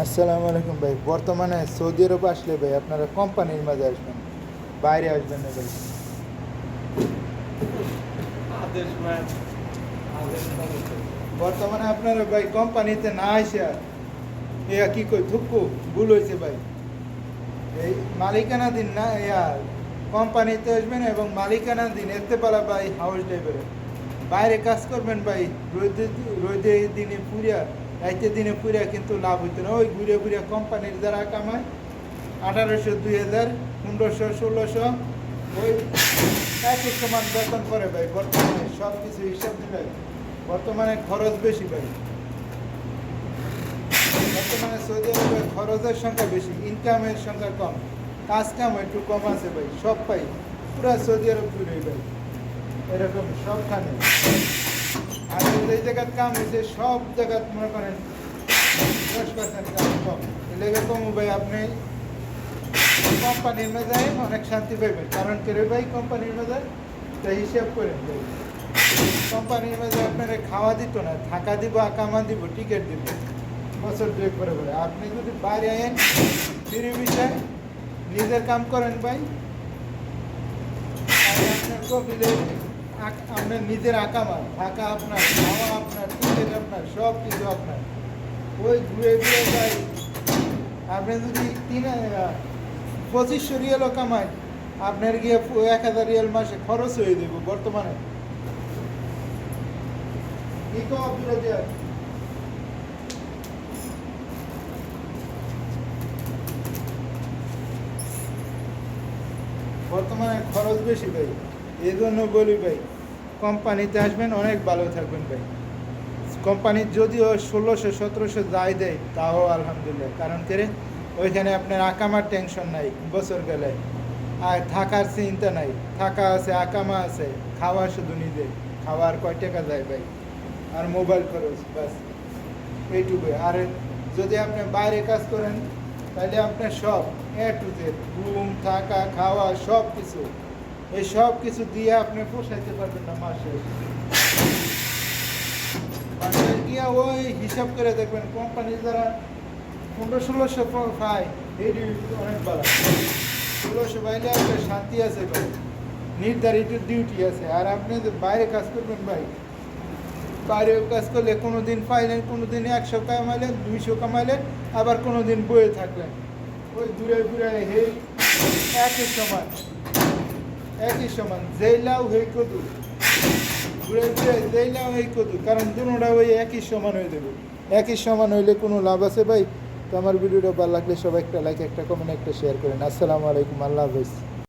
আসসালামু আলাইকুম ভাই। বর্তমানে সৌদি আরব আসলে ভাই আপনারা কোম্পানির মাঝে আসবেন বাইরে আসবেন না ভাই। বর্তমানে আপনারা ভাই কোম্পানিতে না আসে আর ইয়া কি কই থুকু ভুল হয়েছে ভাই। এই মালিকানা দিন না ইয়া কোম্পানিতে আসবেন এবং মালিকানা দিন এতে পালা ভাই হাউস ড্রাইভারে বাইরে কাজ করবেন ভাই রোদে রোদে দিনে পুরিয়া রাইতে দিনে পুরিয়া কিন্তু লাভ হইতো না। ওই ঘুরে ঘুরে কোম্পানির যারা কামায় আঠারোশো, দুই হাজার, পনেরোশো, ষোলোশো, ওই একই সমান বেতন করে ভাই বর্তমানে সব কিছু হিসাব দিলে বর্তমানে খরচ বেশি ভাই বর্তমানে সৌদি আরবে খরচের সংখ্যা বেশি ইনকামের সংখ্যা কম। কাজ কাম একটু কম আছে ভাই, সব পাই। পুরা সৌদি আরব জুড়ে ভাই। এরকম সবখানে। আর এই জায়গার কাম হয়েছে সব জায়গায় মনে করেন, দশ পার্সেন্ট কাম কম। আপনি কোম্পানির মেজায় অনেক শান্তি পাইবেন। কারণ কেরে ভাই কোম্পানির মেজায় তা হিসাব করেন কোম্পানির মেজায় আপনারা খাওয়া দিত না, থাকা দিব আকামা দিব টিকিট দিব। বছর দুয়েক করে করে আপনি যদি বাইরে আয়েন ফিরে বিষয় নিজের কাম করেন ভাই আপনার কপিলে আক- আপনার নিজের আকামা থাকা আপনার খাওয়া আপনার, টিকিট আপনার, সব কিছু আপনার। ওই ঘুরে ঘুরে যাই। আপনি যদি তিন পঁচিশশো রিয়েলও কামায় আপনার গিয়ে এক হাজার রিয়েল মাসে খরচ হয়ে দেবো বর্তমানে? বর্তমানে খরচ বেশি ভাই। এই জন্য বলি ভাই কোম্পানিতে আসবেন, অনেক ভালো থাকবেন ভাই। কোম্পানির যদিও ষোলোশো, সতেরোশো যাই দেয়, তাও আলহামদুলিল্লাহ। কারণ কেরে ওইখানে আপনার আকামার টেনশন নাই, বছর গেলে। আর থাকার চিন্তা নাই। থাকা আছে, আকামা আছে, খাওয়া শুধু নিজে। খাওয়ার কয় টাকা যায় ভাই? আর মোবাইল খরচ, ব্যাস। এইটুকুই। আর যদি আপনি বাইরে কাজ করেন, তাহলে আপনার সব এ টু জেড ঘুম, থাকা, খাওয়া সব কিছু এই সব কিছু দিয়ে আপনি পোষাইতে পারবেন না মাসে। গিয়া ওই হিসাব করে দেখবেন কোম্পানি যারা পনেরো, ষোলোশো পায় এই অনেক ভালো ষোলোশো পাইলে আপনার শান্তি আছে ভাই। নির্ধারিত ডিউটি আছে। আর আপনি বাইরে কাজ করবেন ভাই বাইরে কাজ করলে কোনো দিন পাইলেন কোনো দিন একশো কামাইলেন, দুইশো কামাইলেন, আবার কোনো দিন বয়ে থাকলেন। ওই দূরে দূরে হে একই সমান একই সমান যেই লাউ হেই কদু। ঘুরে ঘুরে যেই লাউ কদু, কারণ দুটা ওই একই সমান হয়ে দেবে একই সমান হইলে কোনো লাভ আছে ভাই? তো আমার ভিডিওটা ভালো লাগলে সবাই একটা লাইক একটা কমেন্ট একটা শেয়ার করেন। আসসালামু আলাইকুম, আল্লাহ হাফেজ।